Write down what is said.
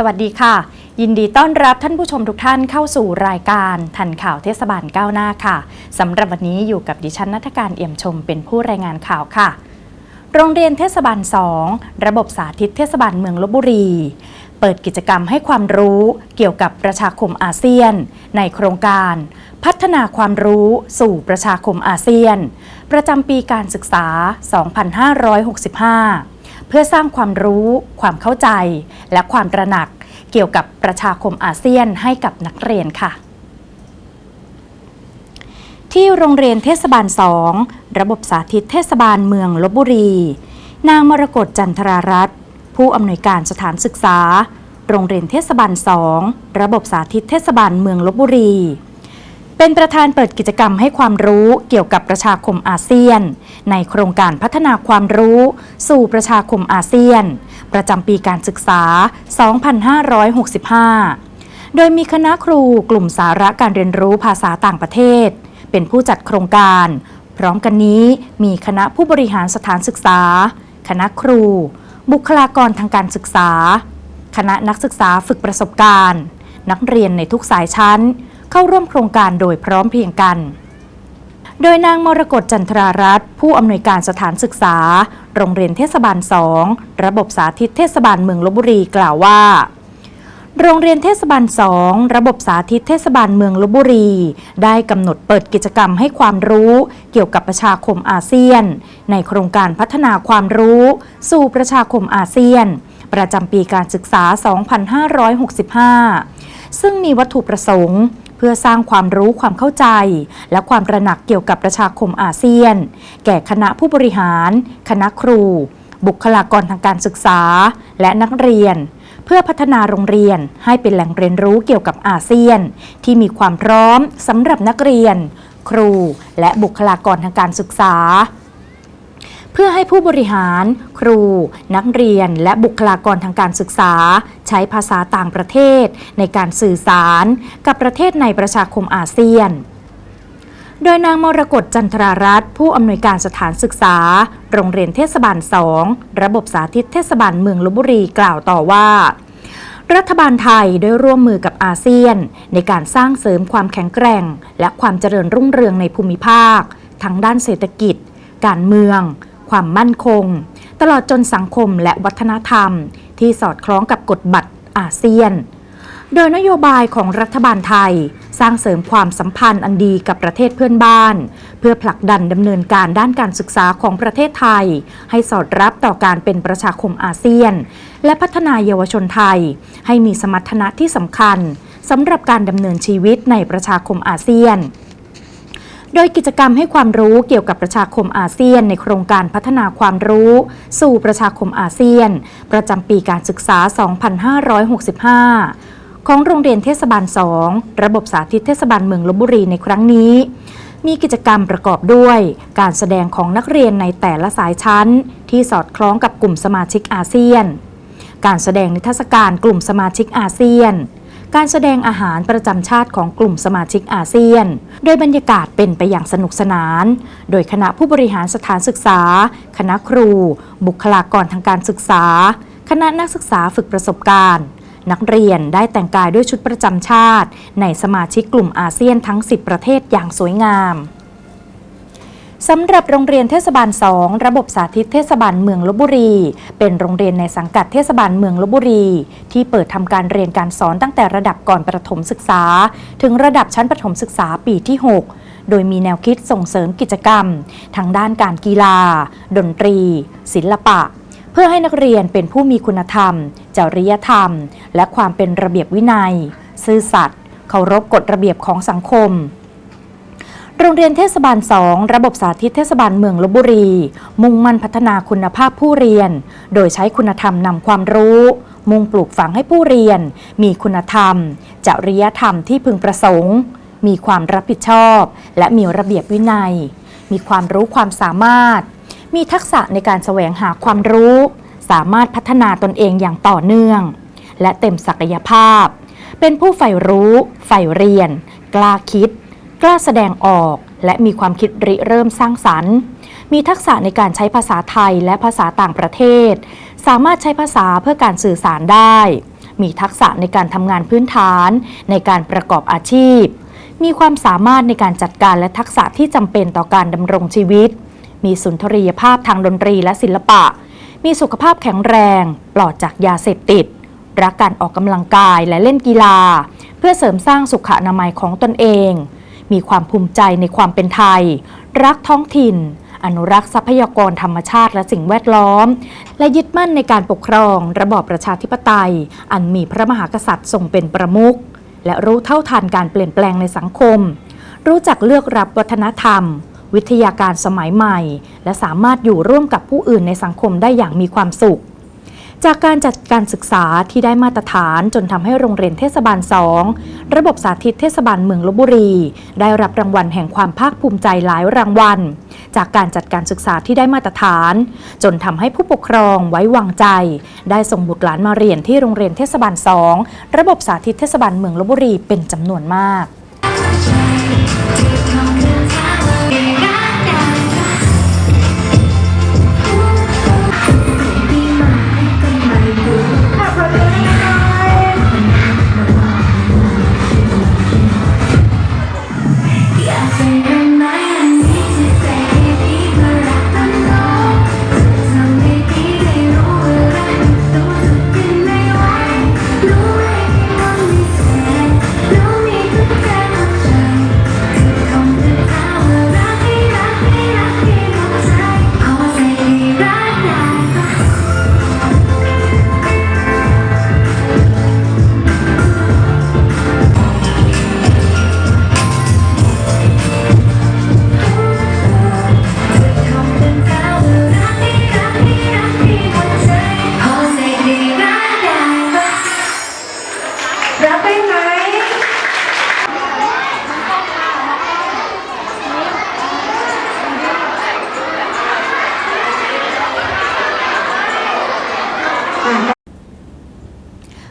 สวัสดีค่ะ ยินดีต้อนรับท่านผู้ชมทุกท่านเข้าสู่รายการทันข่าวเทศบาลก้าวหน้าค่ะสำหรับวันนี้อยู่กับดิฉันนัทการเอี่ยมชมเป็นผู้รายงานข่าวค่ะ โรงเรียนเทศบาล 2 ระบบสาธิตเทศบาลเมืองลบบุรี เปิดกิจกรรมให้ความรู้เกี่ยวกับประชาคมอาเซียน ในโครงการ พัฒนาความรู้สู่ประชาคมอาเซียน ประจำปีการศึกษา 2565 เพื่อสร้างความรู้ ความเข้าใจ และความตระหนัก เกี่ยวกับประชาคมอาเซียนให้กับนักเรียนค่ะ ที่โรงเรียนเทศบาล 2 ระบบสาธิตเทศบาลเมืองลบบุรี นางมรกตจันทรารัตน์ผู้อำนวยการสถานศึกษา โรงเรียนเทศบาล 2 ระบบสาธิตเทศบาลเมืองลบบุรี เป็นประธานเปิดกิจกรรมให้ความรู้เกี่ยวกับประชาคมอาเซียน ในโครงการพัฒนาความรู้ สู่ประชาคมอาเซียน ประจำปีการศึกษา 2565 โดยมีคณะครูกลุ่มสาระการเรียนรู้ภาษาต่างประเทศ เป็นผู้จัดโครงการ พร้อมกันนี้มีคณะผู้บริหารสถานศึกษา คณะครู บุคลากรทางการศึกษา คณะนักศึกษาฝึกประสบการณ์ นักเรียนในทุกสายชั้น เข้าร่วมโครงการโดยพร้อมเพรียงกัน โดยนางมรกตจันทรารัตน์ผู้อำนวยการสถานศึกษา โรงเรียนเทศบาล2ระบบสาธิตเทศบาลเมืองลบบุรีกล่าวว่าโรงเรียนเทศบาล 2 ระบบสาธิตเทศบาลเมืองลบบุรี ได้กำหนดเปิดกิจกรรมให้ความรู้เกี่ยวกับประชาคมอาเซียน ในโครงการพัฒนาความรู้ สู่ประชาคมอาเซียน ประจำปีการศึกษา 2565 ซึ่งมีวัตถุประสงค์ เพื่อสร้างความรู้ความเข้าใจ และความระหนักเกี่ยวกับประชาคมอาเซียน แก่คณะผู้บริหาร คณะครู บุคลากรทางการศึกษา และนักเรียน เพื่อพัฒนาโรงเรียนให้เป็นแหล่งเรียนรู้เกี่ยวกับอาเซียน ที่มีความพร้อมสำหรับนักเรียน ครู และบุคลากรทางการศึกษา เพื่อให้ผู้บริหาร ครู นักเรียน และบุคลากรทางการศึกษา ใช้ภาษาต่างประเทศ ในการสื่อสาร กับประเทศในประชาคมอาเซียนโดยนางมรกตจันทรารัตน์ผู้อำนวยการสถานศึกษา โรงเรียนเทศบาล 2 ระบบสาธิตเทศบาลเมืองลบบุรีกล่าวต่อว่า รัฐบาลไทยได้ร่วมมือกับอาเซียน ในการสร้างเสริมความแข็งแกร่ง และความเจริญรุ่งเรืองในภูมิภาค ทั้งด้านเศรษฐกิจ การเมือง ความมั่นคง ตลอดจนสังคมและวัฒนธรรม ที่สอดคล้องกับกฎบัตรอาเซียน โดยนโยบายของรัฐบาลไทย สร้างเสริมความสัมพันธ์อันดีกับประเทศเพื่อนบ้าน เพื่อผลักดันดำเนินการด้านการศึกษาของประเทศไทย ให้สอดรับต่อการเป็นประชาคมอาเซียน และพัฒนาเยาวชนไทย ให้มีสมรรถนะที่สำคัญสำหรับการดำเนินชีวิตในประชาคมอาเซียน โดยกิจกรรมให้ความรู้เกี่ยวกับประชาคมอาเซียน ในโครงการพัฒนาความรู้ สู่ประชาคมอาเซียน ประจำปีการศึกษา 2565 ของโรงเรียนเทศบาล 2 ระบบสาธิตเทศบาลเมืองลบบุรีในครั้งนี้ มีกิจกรรมประกอบด้วย การแสดงของนักเรียนในแต่ละสายชั้น ที่สอดคล้องกับกลุ่มสมาชิกอาเซียน การแสดงนิทรรศการกลุ่มสมาชิกอาเซียน การแสดงอาหารประจำชาติของกลุ่มสมาชิกอาเซียน โดยบรรยากาศเป็นไปอย่างสนุกสนาน โดยคณะผู้บริหารสถานศึกษา คณะครู บุคลากรทางการศึกษา คณะนักศึกษาฝึกประสบการณ์ นักเรียนได้แต่งกายด้วยชุดประจำชาติ ในสมาชิกกลุ่มอาเซียนทั้ง 10 ประเทศอย่างสวยงาม สำหรับโรงเรียนเทศบาล 2 ระบบสาธิตเทศบาลเมืองลบบุรี เป็นโรงเรียนในสังกัดเทศบาลเมืองลบบุรี ที่เปิดทำการเรียนการสอนตั้งแต่ระดับก่อนประถมศึกษา ถึงระดับชั้นประถมศึกษาปีที่ 6 โดยมีแนวคิดส่งเสริมกิจกรรม ทางด้านการกีฬา ดนตรี ศิลปะ เพื่อให้นักเรียนเป็นผู้มีคุณธรรม จริยธรรม และความเป็นระเบียบวินัย ซื่อสัตย์เคารพกฎระเบียบของสังคม โรงเรียนเทศบาล 2 ระบบสาธิตเทศบาลเมืองลบบุรี มุ่งมั่นพัฒนาคุณภาพผู้เรียน โดยใช้คุณธรรมนำความรู้ มุ่งปลูกฝังให้ผู้เรียน มีคุณธรรม จริยธรรมที่พึงประสงค์ มีความรับผิดชอบ และมีระเบียบวินัย มีความรู้ความสามารถ มีทักษะในการแสวงหาความรู้ สามารถพัฒนาตนเองอย่างต่อเนื่อง และเต็มศักยภาพ เป็นผู้ใฝ่รู้ใฝ่เรียน กล้าคิด กล้าแสดงออก และมีความคิดริเริ่มสร้างสรรค์ มีทักษะในการใช้ภาษาไทยและภาษาต่างประเทศ สามารถใช้ภาษาเพื่อการสื่อสารได้ มีทักษะในการทำงานพื้นฐาน ในการประกอบอาชีพ มีความสามารถในการจัดการและทักษะที่จำเป็นต่อการดำรงชีวิต มีสุนทรียภาพทางดนตรีและศิลปะ มีสุขภาพแข็งแรง ปลอดจากยาเสพติด รักการออกกำลังกายและเล่นกีฬา เพื่อเสริมสร้างสุขอนามัยของตนเอง มีความภูมิใจในความเป็นไทย รักท้องถิ่น อนุรักษ์ทรัพยากรธรรมชาติและสิ่งแวดล้อม และยึดมั่นในการปกครอง ระบอบประชาธิปไตย อันมีพระมหากษัตริย์ทรงเป็นประมุขและรู้เท่าทันการเปลี่ยนแปลงในสังคม รู้จักเลือกรับวัฒนธรรม วิทยาการสมัยใหม่ และสามารถอยู่ร่วมกับผู้อื่นในสังคมได้อย่างมีความสุข จากการจัดการศึกษาที่ได้มาตรฐานจนทำให้โรงเรียนเทศบาล 2 ระบบสาธิตเทศบาลเมืองลบบุรี ได้รับรางวัลแห่งความภาคภูมิใจหลายรางวัล จากการจัดการศึกษาที่ได้มาตรฐาน จนทำให้ผู้ปกครองไว้วางใจ ได้ส่งบุตรหลานมาเรียนที่โรงเรียนเทศบาล 2 ระบบสาธิตเทศบาลเมืองลบบุรีเป็นจำนวนมาก